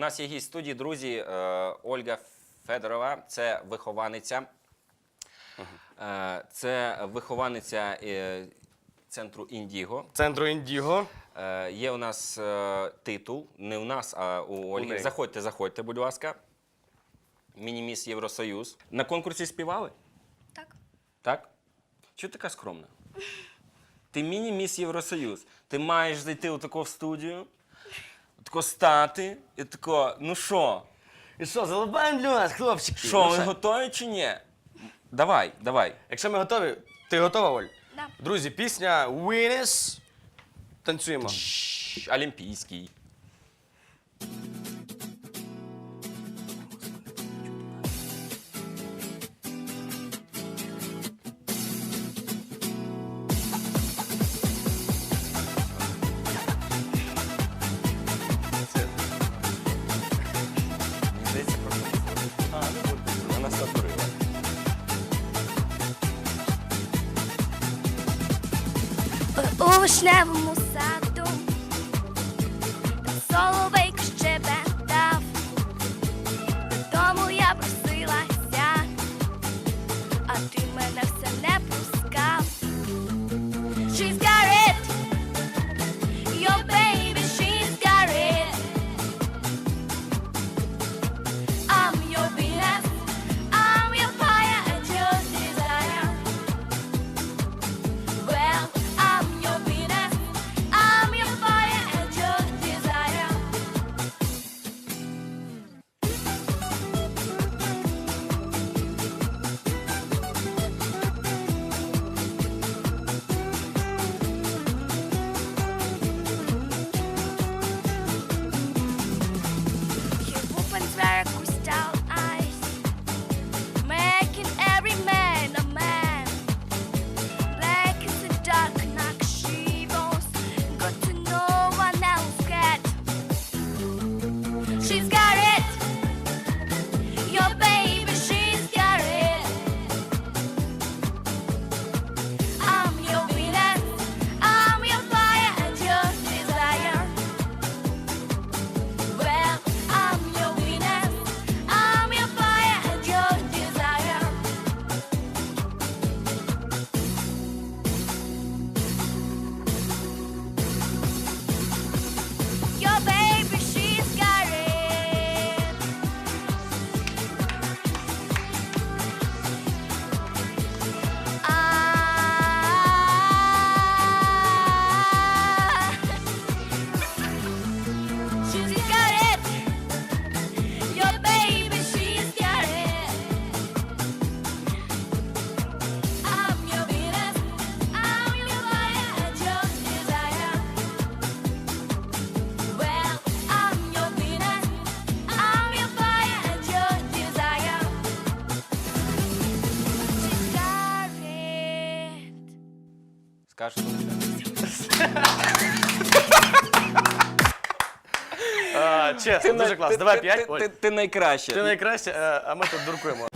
У нас є гість студії, друзі, е, Ольга Федорова, це вихованиця. Е, це вихованиця е, центру Індіго. Центру Індіго. Е, є у нас е, титул, не у нас, а у Ольги. неї. заходьте, заходьте, будь ласка. Міні-міс Євросоюз. На конкурсі співали? Так. Так? Чого така скромна? Ти міні-міс Євросоюз. Ти маєш зайти отако в студію, тако стати і тако, ну що? І що, залибаємо для нас, хлопчики? Що, Ну, ви готові чи ні? Давай, давай. Якщо ми готові, ти готова, Оль? Да. Друзі, пісня Winners. Танцюємо. Олімпійський. У вишневому саду. Соловейко Скажеш? А, чесно, дуже клас. Давай п'ять. Ти, ти найкраще. Ти найкраще, а ми тут дуркуємо.